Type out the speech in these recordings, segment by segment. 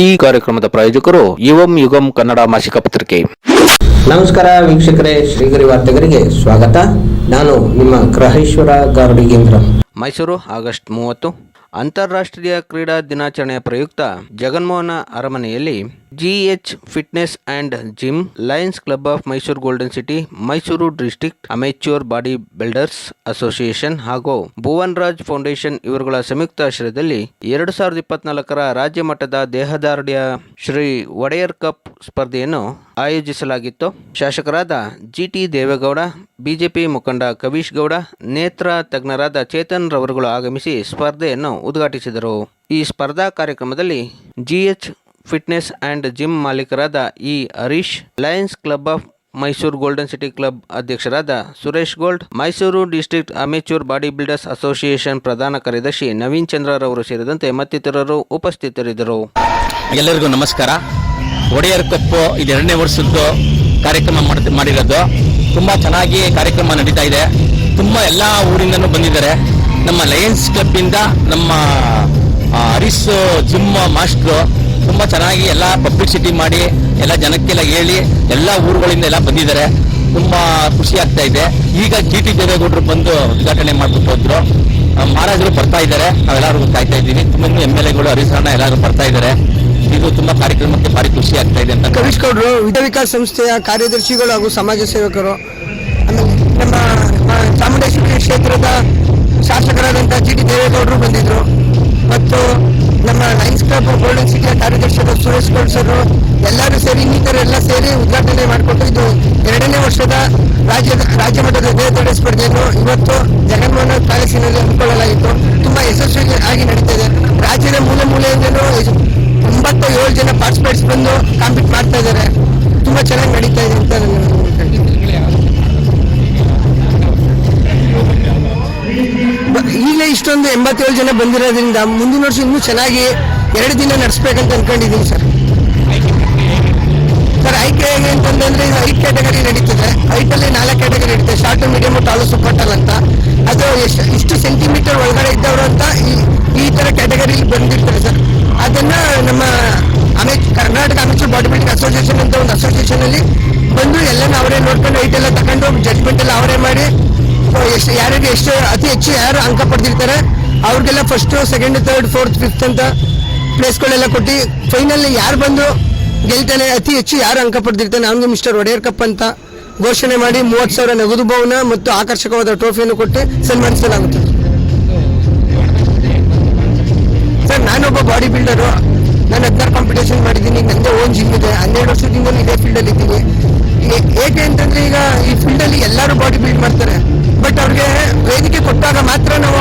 ಈ ಕಾರ್ಯಕ್ರಮದ ಪ್ರಾಯೋಜಕರು ಯುವಂ ಯುಗಂ ಕನ್ನಡ ಮಾಸಿಕ ಪತ್ರಿಕೆ. ನಮಸ್ಕಾರ ವೀಕ್ಷಕರೇ ಶ್ರೀಗರಿ ವಾರ್ತೆಗರಿಗೆ ಸ್ವಾಗತ. ನಾನು ನಿಮ್ಮ ಗ್ರಹೇಶ್ವರ ಗಾರ್ಡಿಗೇಂದ್ರ. ಮೈಸೂರು ಆಗಸ್ಟ್ ಮೂವತ್ತು. ಅಂತಾರಾಷ್ಟ್ರೀಯ ಕ್ರೀಡಾ ದಿನಾಚರಣೆಯ ಪ್ರಯುಕ್ತ ಜಗನ್ಮೋಹನ ಅರಮನೆಯಲ್ಲಿ GH fitness and gym lions club of Mysuru golden city Mysuru district amateur body builders association ಹಾಗೂ ಭುವನ್ ರಾಜ್ ಫೌಂಡೇಶನ್ ಇವರುಗಳ ಸಂಯುಕ್ತ ಆಶ್ರಯದಲ್ಲಿ ಎರಡು ಸಾವಿರದ ಇಪ್ಪತ್ನಾಲ್ಕರ ರಾಜ್ಯ ಮಟ್ಟದ ದೇಹದಾರ್ಢ್ಯ ಶ್ರೀ ಒಡೆಯರ್ ಕಪ್ ಸ್ಪರ್ಧೆಯನ್ನು ಆಯೋಜಿಸಲಾಗಿತ್ತು. ಶಾಸಕರಾದ ಜಿಟಿ ದೇವೇಗೌಡ, ಬಿಜೆಪಿ ಮುಖಂಡ ಕವೀಶ್ ಗೌಡ, ನೇತ್ರ ತಜ್ಞರಾದ ಚೇತನ್ ರವರುಗಳು ಆಗಮಿಸಿ ಸ್ಪರ್ಧೆಯನ್ನು ಉದ್ಘಾಟಿಸಿದರು. ಈ ಸ್ಪರ್ಧಾ ಕಾರ್ಯಕ್ರಮದಲ್ಲಿ GH fitness and gym ಮಾಲೀಕರಾದ E Harish, Lions club of Mysuru golden city club ಅಧ್ಯಕ್ಷರಾದ Suresh Gold, Mysuru district amateur body builders association ಪ್ರಧಾನ ಕಾರ್ಯದರ್ಶಿ ನವೀನ್ ಚಂದ್ರರವರು ಸೇರಿದಂತೆ ಮತ್ತಿತರರು ಉಪಸ್ಥಿತರಿದ್ದರು. ಎಲ್ಲರಿಗೂ ನಮಸ್ಕಾರ. ಒಡೆಯರ್ ಕಪ್ಪು ಇದು ಎರಡನೇ ವರ್ಷದ್ದು ಕಾರ್ಯಕ್ರಮ ಮಾಡ್- ಮಾಡಿರೋದು. ತುಂಬ ಚೆನ್ನಾಗಿ ಕಾರ್ಯಕ್ರಮ ನಡೀತಾ ಇದೆ. ತುಂಬ ಎಲ್ಲ ಊರಿಂದನೂ ಬಂದಿದ್ದಾರೆ. ನಮ್ಮ ಲಯನ್ಸ್ ಕ್ಲಬ್ಬಿಂದ ನಮ್ಮ ಹರೀಶ್ ಜಿಮ್ ಮಾಸ್ಟ್ರು ತುಂಬ ಚೆನ್ನಾಗಿ ಎಲ್ಲ ಪಬ್ಲಿಸಿಟಿ ಮಾಡಿ, ಎಲ್ಲ ಜನಕ್ಕೆಲ್ಲ ಹೇಳಿ, ಎಲ್ಲ ಊರುಗಳಿಂದ ಎಲ್ಲ ಬಂದಿದ್ದಾರೆ. ತುಂಬ ಖುಷಿ ಆಗ್ತಾ ಇದೆ. ಈಗ ಜಿ ಟಿ ದೇವೇಗೌಡರು ಬಂದು ಉದ್ಘಾಟನೆ ಮಾಡ್ಬಿಟ್ಟು ಹೋದ್ರು. ಮಹಾರಾಜರು ಬರ್ತಾ ಇದ್ದಾರೆ. ನಾವೆಲ್ಲರೂ ಕಾಯ್ತಾ ಇದ್ದೀವಿ. ತುಂಬ ಎಂ ಎಲ್ ಎಗಳು ಹರಿಸಣ್ಣ ಎಲ್ಲರೂ ಬರ್ತಾ ಇದ್ದಾರೆ. ಇದು ತುಂಬಾ ಕಾರ್ಯಕ್ರಮಕ್ಕೆ ಭಾರಿ ಖುಷಿ ಆಗ್ತಾ ಇದೆ ಅಂತ ಕವಿಶ್ ವಿಧ ವಿಕಾಸ ಸಂಸ್ಥೆಯ ಕಾರ್ಯದರ್ಶಿಗಳು ಹಾಗೂ ಸಮಾಜ ಸೇವಕರು ನಮ್ಮ ಚಾಮುಂಡೇಶ್ವರಿ ಕ್ಷೇತ್ರದ ಶಾಸಕರಾದಂತಹ ಜಿ ಟಿ ದೇವೇಗೌಡರು ಬಂದಿದ್ರು. ಮತ್ತು ನಮ್ಮ ಲೈನ್ಸ್ ಕ್ಲಬ್ ಗೋಲ್ಡನ್ ಸಿಟಿಯ ಕಾರ್ಯದರ್ಶಿಗಳು ಸುರೇಶ್ ಗೌಡ್ ಸರ್ ಎಲ್ಲರೂ ಸೇರಿ ಇನ್ನಿತರೆಲ್ಲ ಸೇರಿ ಉದ್ಘಾಟನೆ ಮಾಡಿಕೊಟ್ಟು ಇದು ಎರಡನೇ ವರ್ಷದ ರಾಜ್ಯದ ರಾಜ್ಯ ಮಟ್ಟದ ದೇಹತಡೆ ಸ್ಪರ್ಧೆಯನ್ನು ಇವತ್ತು ಜಗನ್ಮೋಹನ ಪ್ಯಾಲೇಸಿನಲ್ಲಿ ಹಮ್ಮಿಕೊಳ್ಳಲಾಗಿತ್ತು. ತುಂಬಾ ಯಶಸ್ವಿ ಆಗಿ ನಡೀತಾ ಇದೆ. ರಾಜ್ಯದ ಮೂಲೆ ಮೂಲೆಯಿಂದ ಒಂಬತ್ತು ಏಳು ಜನ ಪಾರ್ಟಿಸಿಪೇಟ್ಸ್ ಬಂದು ಕಾಂಪೀಟ್ ಮಾಡ್ತಾ ಇದ್ದಾರೆ. ಇಷ್ಟೊಂದು ಎಂಬತ್ತೇಳು ಜನ ಬಂದಿರೋದ್ರಿಂದ ಮುಂದಿನ ವರ್ಷ ಇನ್ನೂ ಚೆನ್ನಾಗಿ ಎರಡು ದಿನ ನಡೆಸ್ಬೇಕಂತ ಅನ್ಕೊಂಡಿದ್ದೀನಿ ಸರ್. ಸರ್ ಐಕೆ ಹೇಗೆ ಅಂತಂದ್ರೆ ಇದು ಐದು ಕ್ಯಾಟಗರಿ ನಡೀತದೆ. ಐಟಲ್ಲಿ ನಾಲ್ಕು ಕ್ಯಾಟಗರಿ ಇರುತ್ತೆ. Short medium tall super tall ಅಂತ. ಅದು ಎಷ್ಟು, ಇಷ್ಟು ಸೆಂಟಿಮೀಟರ್ ಒಳಗಡೆ ಇದ್ದವರು ಅಂತ ಈ ತರ ಕ್ಯಾಟಗರಿ ಬಂದಿರ್ತಾರೆ ಸರ್. ಅದನ್ನ ನಮ್ಮ ಅಮೇಚ್ ಕರ್ನಾಟಕ ಅಮೆಚೂರ್ ಬಾಡಿ ಅಸೋಸಿಯೇಷನ್ ಅಂತ ಒಂದು ಅಸೋಸಿಯೇಷನ್ ಅಲ್ಲಿ ಬಂದು ಎಲ್ಲನ ಅವರೇ ನೋಡ್ಕೊಂಡು ಐಟೆಲ್ಲ ಎಲ್ಲ ತಗೊಂಡು ಜಡ್ಜ್ಮೆಂಟ್ ಎಲ್ಲ ಅವರೇ ಮಾಡಿ ಎಷ್ಟು ಯಾರಿಗೆ ಎಷ್ಟು ಅತಿ ಹೆಚ್ಚು ಯಾರು ಅಂಕ ಪಡೆದಿರ್ತಾರೆ, ಅವ್ರಿಗೆಲ್ಲ first second third fourth fifth ಅಂತ ಪ್ಲೇಸ್ಗಳೆಲ್ಲ ಕೊಟ್ಟು ಫೈನಲ್ ಯಾರು ಬಂದು ಗೆಲ್ತಾನೆ, ಅತಿ ಹೆಚ್ಚು ಯಾರು ಅಂಕ ಪಡೆದಿರ್ತಾನೆ ಅವನಿಗೆ ಮಿಸ್ಟರ್ ಒಡೆಯರ್ ಕಪ್ ಅಂತ ಘೋಷಣೆ ಮಾಡಿ ಮೂವತ್ತು ಸಾವಿರ ನಗದು ಭವನ ಮತ್ತು ಆಕರ್ಷಕವಾದ ಟ್ರೋಫಿಯನ್ನು ಕೊಟ್ಟು ಸನ್ಮಾನಿಸಲಾಗುತ್ತದೆ. ಸರ್, ನಾನೊಬ್ಬ ಬಾಡಿ ಬಿಲ್ಡರು ನಾನು ಹದಿನಾರು ಕಾಂಪಿಟೇಷನ್ ಮಾಡಿದ್ದೀನಿ, ನಂದೇ ಓನ್ ಜಿಮ್ ಇದೆ, ಹನ್ನೆರಡು ವರ್ಷದಿಂದ ಇದೇ ಫೀಲ್ಡಲ್ಲಿ ಇದ್ದೀನಿ. ಏಕೆ ಅಂತಂದ್ರೆ ಈಗ ಈ ಫೀಲ್ಡಲ್ಲಿ ಎಲ್ಲರೂ ಬಾಡಿ ಬಿಲ್ಡ್ ಮಾಡ್ತಾರೆ. ಬಟ್ ಅವ್ರಿಗೆ ವೇದಿಕೆ ಕೊಟ್ಟಾಗ ಮಾತ್ರ ನಾವು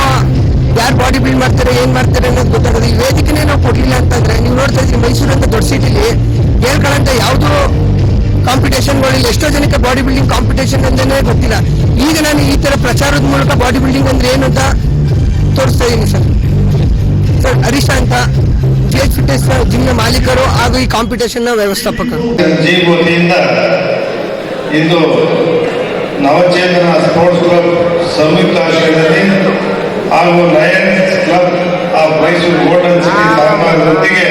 ಯಾರು ಬಾಡಿ ಬಿಲ್ಡ್ ಮಾಡ್ತಾರೆ, ಏನ್ ಮಾಡ್ತಾರೆ ಅನ್ನೋದು ಗೊತ್ತಾಗೋದು ಈ ವೇದಿಕೆನೇ ನಾವು ಕೊಡ್ಲಿಲ್ಲ ಅಂತಂದ್ರೆ, ನೀವು ನೋಡ್ತಾ ಇದ್ರಿ ಮೈಸೂರು ಅಂತ ದೊಡ್ಡ ಸಿಟಿಲಿ ಹೇಳ್ಕೊಳ್ಳಂತ ಯಾವುದು ಕಾಂಪಿಟೇಷನ್ಗಳಿಲ್ಲ ಎಷ್ಟೋ ಜನಕ್ಕೆ ಬಾಡಿ ಬಿಲ್ಡಿಂಗ್ ಕಾಂಪಿಟೇಷನ್ ಅಂತಲೇ ಗೊತ್ತಿಲ್ಲ. ಈಗ ನಾನು ಈ ತರ ಪ್ರಚಾರದ ಮೂಲಕ ಬಾಡಿ ಬಿಲ್ಡಿಂಗ್ ಅಂದ್ರೆ ಏನು ಅಂತ ತೋರಿಸ್ತಾ ಇದ್ದೀನಿ ಸರ್. ಸರ್, ಹರೀಶ ಅಂತ ಜಿ ಎಚ್ ಫಿಟ್ನೆಸ್ ಜಿಮ್ನ ಮಾಲೀಕರು ಹಾಗೂ ಈ ಕಾಂಪಿಟೇಷನ್ನ ವ್ಯವಸ್ಥಾಪಕರು ನವಚೇತನ ಸ್ಪೋರ್ಟ್ಸ್ ಕ್ಲಬ್ ಸಂಯುಕ್ತ ಆಶ್ರಯದಲ್ಲಿ ಹಾಗೂ Lions club of Mysuru golden city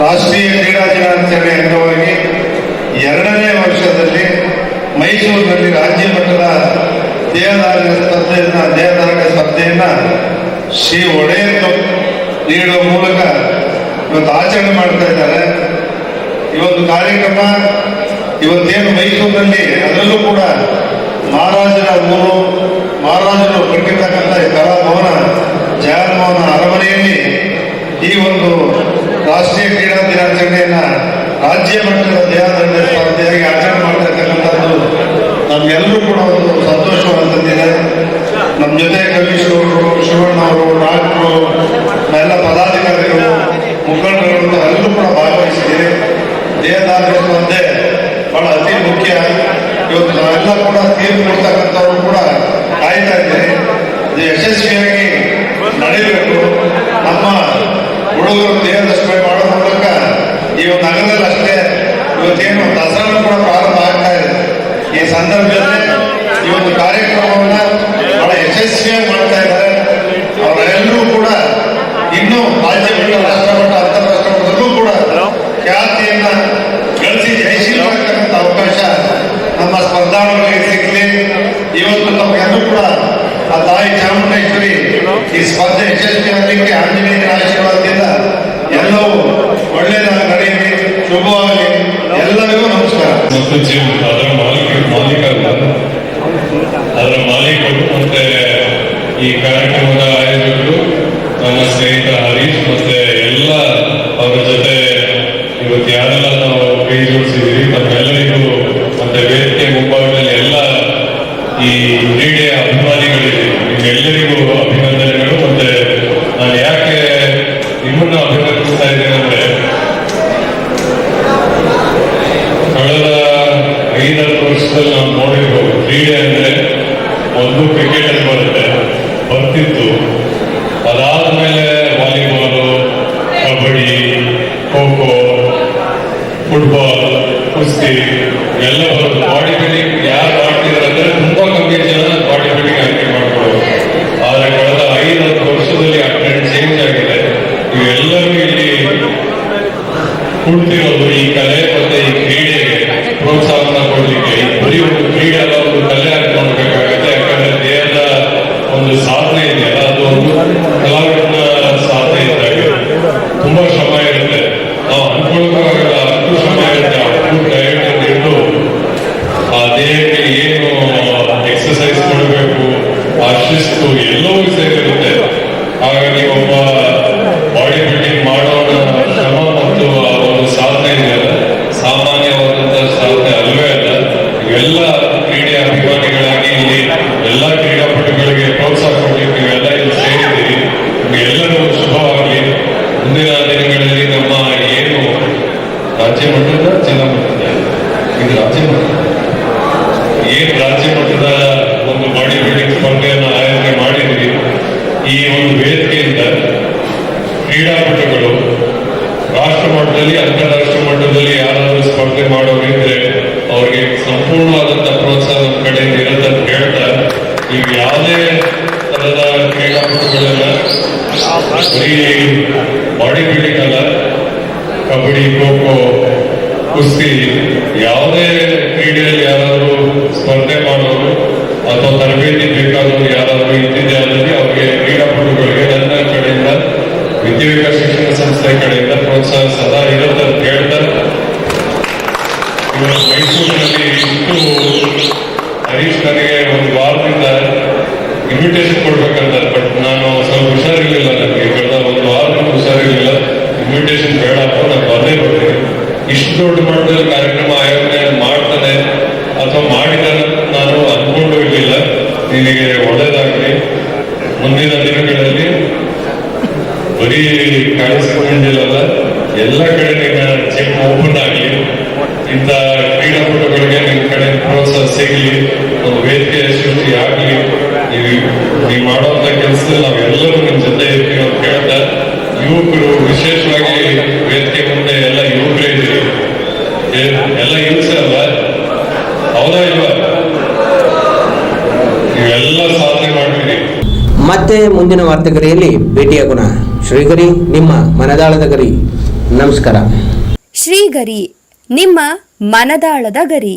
ರಾಷ್ಟ್ರೀಯ ಕ್ರೀಡಾ ದಿನಾಚರಣೆ ಅಂಗವಾಗಿ ಎರಡನೇ ವರ್ಷದಲ್ಲಿ ಮೈಸೂರಿನಲ್ಲಿ ರಾಜ್ಯ ಮಟ್ಟದ ದೇಹದಾರ್ಢ್ಯ ಸ್ಪರ್ಧೆಯನ್ನ ದೇಹದಾರ್ಢ್ಯ ಸ್ಪರ್ಧೆಯನ್ನ ಶ್ರೀ ಒಡೆಯರ್ ನೀಡುವ ಮೂಲಕ ಇವತ್ತು ಆಚರಣೆ ಮಾಡ್ತಾ ಇದ್ದಾರೆ. ಈ ಒಂದು ಕಾರ್ಯಕ್ರಮ ಇವತ್ತೇನು ಮೈಸೂರಿನಲ್ಲಿ ಅದರಲ್ಲೂ ಕೂಡ ಮಹಾರಾಜರ ಊರು ಮಹಾರಾಜರು ಕಟ್ಟಿರ್ತಕ್ಕಂಥ ಕಲಾಭವನ ಜಗನ್ಮೋಹನ ಅರಮನೆಯಲ್ಲಿ ಈ ಒಂದು ರಾಷ್ಟ್ರೀಯ ಕ್ರೀಡಾ ದಿನಾಚರಣೆಯನ್ನ ರಾಜ್ಯ ಮಟ್ಟದ ದೇಹದಂಡ ಸ್ಪರ್ಧೆಯಾಗಿ ಆಚರಣೆ ಮಾಡ್ತಕ್ಕಂಥದ್ದು ನಮ್ಗೆಲ್ಲರೂ ಕೂಡ ಒಂದು ಸಂತೋಷವನ್ನು ತಂದಿದೆ ನಮ್ಮ ಜೊತೆ ಕವೀಶ್ ಅವರು ಶಿವಣ್ಣ ಅವರು ಡಾಕ್ಟ್ರು, ಎಲ್ಲ ಪದಾಧಿಕಾರಿಗಳು, ಮುಖಂಡರು ಎಲ್ಲರೂ ಕೂಡ ಭಾಗವಹಿಸಿದ್ದೀರಿ. ಸ್ಪರ್ಧೆ ಬಹಳ ಅತಿ ಮುಖ್ಯ. ಇವತ್ತು ನಾವೆಲ್ಲ ಕೂಡ ತೀರ್ಪು ಕೊಡ್ತಕ್ಕಂಥವ್ರು ಕೂಡ ಕಾಯ್ತಾ ಇದ್ದೀರಿ. ಅದು ಯಶಸ್ವಿಯಾಗಿ ನಡೀಬೇಕು ನಮ್ಮ ಹುಡುಗರು ದೇಹದ ಸ್ಪ್ರೇ ಮಾಡೋ ಮೂಲಕ ಈ ಒಂದು ನಗರದಲ್ಲಿ ಅಷ್ಟೇ ಇವತ್ತೇನು ದಸರಾ ಕೂಡ ಪ್ರಾರಂಭ ಆಗ್ತಾ ಇದೆ. ಈ ಸಂದರ್ಭದಲ್ಲಿ ಈ ಒಂದು ಕಾರ್ಯಕ್ರಮವನ್ನು ಬಹಳ ಯಶಸ್ವಿಯಾಗಿ ಮಾಡ್ತಾ ಇದ್ದಾರೆ ಅವರೆಲ್ಲರೂ ಕೂಡ ಇನ್ನೂ ರಾಜ್ಯ ರಾಜ್ಯ ಮಟ್ಟ ರಾಷ್ಟ್ರ ಮಟ್ಟ ಅಂತಾರಾಷ್ಟ್ರ ಮಟ್ಟದಲ್ಲೂ ಕೂಡ ಖ್ಯಾತಿಯನ್ನ ಗಳಿಸಿ ಜಯಶೀಲರಾಗತಕ್ಕಂಥ ಅವಕಾಶ ನಮ್ಮ ಸ್ಪರ್ಧಾಳುಗಳಿಗೆ ಇವತ್ತು ನಮಗೆಲ್ಲರೂ ಕೂಡ ಆ ತಾಯಿ ಚಾಮುಂಡೇಶ್ವರಿ ಈ ಸ್ಪರ್ಧೆ ಯಶಸ್ವಿಯಾಗಲಿಕ್ಕೆ ಆಂಜನೇಯನ ಆಶೀರ್ವಾದದಿಂದ ಎಲ್ಲವೂ ಒಳ್ಳೆಯದಾಗಿ ನಡೆಯಲಿ, ಶುಭವಾಗಲಿ. ಎಲ್ಲರಿಗೂ ನಮಸ್ಕಾರ. ಮತ್ತು ಜಿಮ್ ಅದರ ಮಾಲೀಕರು ಮಾಲೀಕ ಅಲ್ಲ ಅದರ ಮಾಲೀಕರು ಮತ್ತೆ ಈ ಕಾರ್ಯಕ್ರಮದ ಆಯೋಜಕರು, ನನ್ನ ಸ್ನೇಹಿತ ಹರೀಶ್ கொடுத்து ರಾಷ್ಟ್ರ ಮಟ್ಟದಲ್ಲಿ ಅಂತಾರಾಷ್ಟ್ರೀಯ ಮಟ್ಟದಲ್ಲಿ ಯಾರಾದರೂ ಸ್ಪರ್ಧೆ ಮಾಡೋರಿದ್ರೆ ಅವ್ರಿಗೆ ಸಂಪೂರ್ಣವಾದಂತ ಪ್ರೋತ್ಸಾಹ ಕಡೆ ಇರುತ್ತೆ ಹೇಳ್ತಾ ಈಗ ಯಾವುದೇ ತರದ ಕ್ರೀಡಾಪಟುಗಳೆಲ್ಲ ಬರೀ ಬಾಡಿ ಬಿಲ್ಡಿಂಗ್ ಅಲ್ಲ ಕಬಡ್ಡಿ, ಖೋ ಖೋ, ಕುಸ್ತಿ, ಯಾವುದೇ ಕ್ರೀಡೆಯಲ್ಲಿ ಯಾರಾದರೂ ಸ್ಪರ್ಧೆ ಮಾಡೋರು ಅಥವಾ ತರಬೇತಿ ಬೇಕಾದವರು ಯಾರಾದರೂ ಇದ್ದಿದ್ದೆ ಅಂದರೆ ಅವರಿಗೆ ಕ್ರೀಡಾಪಟುಗಳಿಗೆ ನನ್ನ ಕಡೆಯಿಂದ ವಿದ್ಯಾವಿಕಾಸ ಶಿಕ್ಷಣ ಸಂಸ್ಥೆ ಕಡೆಯಿಂದ ಪ್ರೋತ್ಸಾಹ ಸದಾ ಇರುತ್ತೆ ಅಂತ ಹೇಳ್ತಾ ಇವತ್ತು ಮೈಸೂರಿನಲ್ಲಿ ಇಷ್ಟು ಹರೀಶ್ ನನಗೆ ಒಂದು ವಾರದಿಂದ ಇನ್ವಿಟೇಷನ್ ಕೊಡ್ಬೇಕಂತ ಬಟ್ ನಾನು ಸ್ವಲ್ಪ ಹುಷಾರಿರ್ಲಿಲ್ಲ ನನಗೆ ಕಳೆದ ಒಂದು ವಾರದಿಂದ ಹುಷಾರಿರ್ಲಿಲ್ಲ. ಇನ್ವಿಟೇಷನ್ ಬೇಡಪ್ಪ ನಾನು ಬಂದೇ ಬರ್ತೀನಿ ಇಷ್ಟು ದೊಡ್ಡ ಮಟ್ಟದಲ್ಲಿ ಕಾರ್ಯಕ್ರಮ ಆಯೋಜನೆ ಮಾಡ್ತಾನೆ ಅಥವಾ ಮಾಡಿದ ನಾನು ಅಂದ್ಕೊಂಡು ಇರಲಿಲ್ಲ. ನಿನಗೆ ಒಳ್ಳೇದಾಗಲಿ. ಮುಂದಿನ ದಿನಗಳಲ್ಲಿ ಬರೀ ಕಾಣಿಸಿಕೊಂಡಿಲ್ಲಲ್ಲ ಎಲ್ಲ ಕಡೆ ನಿನ್ನ ಜಿಮ್ ಓಪನ್ ಆಗಲಿ ಇಂಥ ಪ್ರೋತ್ಸಾಹ ಸಿಗಲಿ ಒಂದು ವೇದಿಕೆ ಸೃಷ್ಟಿ ಆಗಲಿ ನೀವು ನೀವು ಮಾಡುವಂತ ಕೆಲಸ ನಾವೆಲ್ಲರೂ ನಿಮ್ಮ ಜೊತೆ ಇರ್ತೀವಿ ಅಂತ ಹೇಳ್ತಾ ಯುವಕರು ವಿಶೇಷವಾಗಿ ವೇದಿಕೆ ಮುಂದೆ ಎಲ್ಲ ಯುವಕರೇ ಇದ್ರು ಎಲ್ಲ ಹಿಂಸ ಅಲ್ಲ ಹೌದಾ ಇಲ್ವ? ನೀವೆಲ್ಲ ಸಾಧನೆ ಮಾಡ್ತೀರಿ. ಮತ್ತೆ ಮುಂದಿನ ವಾರ್ತೆಗರಿಯಲ್ಲಿ ಭೇಟಿಯಾಗೋಣ. ಶ್ರೀಗರಿ ನಿಮ್ಮ ಮನದಾಳದ ಗರಿ. ನಮಸ್ಕಾರ. ಶ್ರೀಗರಿ ನಿಮ್ಮ ಮನದಾಳದ ಗರಿ.